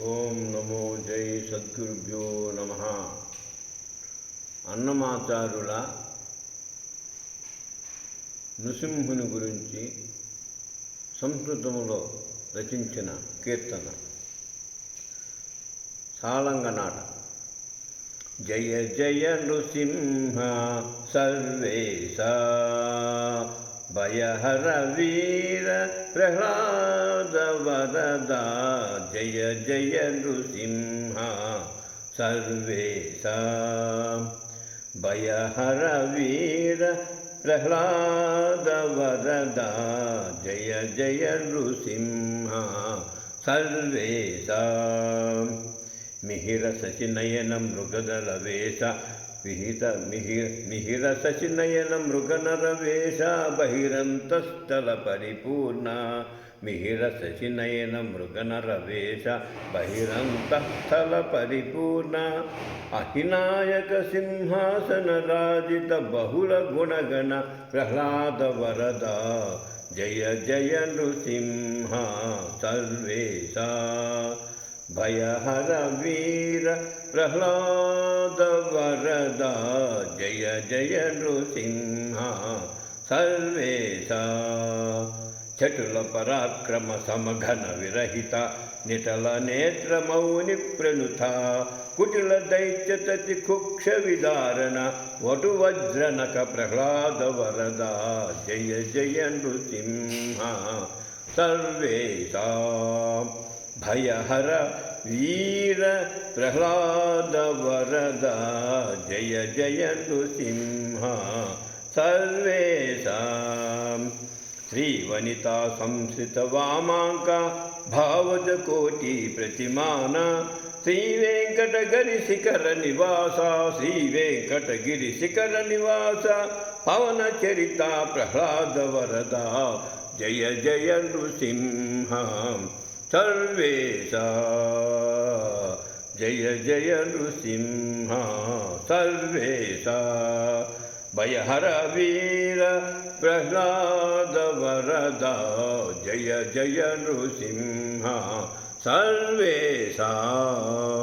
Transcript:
ఓం నమో జై సద్గురుభ్యో నమ. అన్నమాచారుల నృసింహుని గురించి సంస్కృతములో రచించిన కీర్తన. సాలంగనాట జయ జయ నృసింహ సర్వేశ भयःरवीर प्रह्लादवरदा। जय जय नृसिंहा सर्वेषा। सा भयःरवीर प्रह्लादवरदा। जय जय नृसिंहा सर्वेषा। मिहिरसचिनयन मृगदलवेश విహిత మిహిర మిహిర సచినయన మృగనరవేష బహిరంతస్థల పరిపూర్ణ. మిహిర శశినయన మృగనరవేష బహిరంతస్థల పరిపూర్ణ. అహినాయక సింహాసన రాజిత బహుళ గుణగణ ప్రహ్లాద వరద. జయ జయ నృసింహ సర్వేశ. భయహర వీర ప్రహ్లాద वरदा जय जय नृसिंहा। सर्वेशा। चटुलपराक्रमसमघनविरहिता। निटलनेत्रमौनिप्रणुथा प्रहलाद वरदा जय जय नृसिंहा। सर्वेषाम् భయహర వీర ప్రహ్లాద వరద జయ జయ నృసింహ సర్వేశా. శ్రీవనితా సంస్థిత వామాంక భావజ కోటి ప్రతిమాన శ్రీ వెంకటగిరి శిఖర నివాస శ్రీ వెంకటగిరి శిఖర నివాస పవన చరిత ప్రహ్లాద వరద జయ జయ నృసింహ. సర్వేశ. జయ జయ నృసింహ సర్వేశ. భయహర వీర ప్రహ్లాద వరద. జయ జయ నృసింహ సర్వేశ.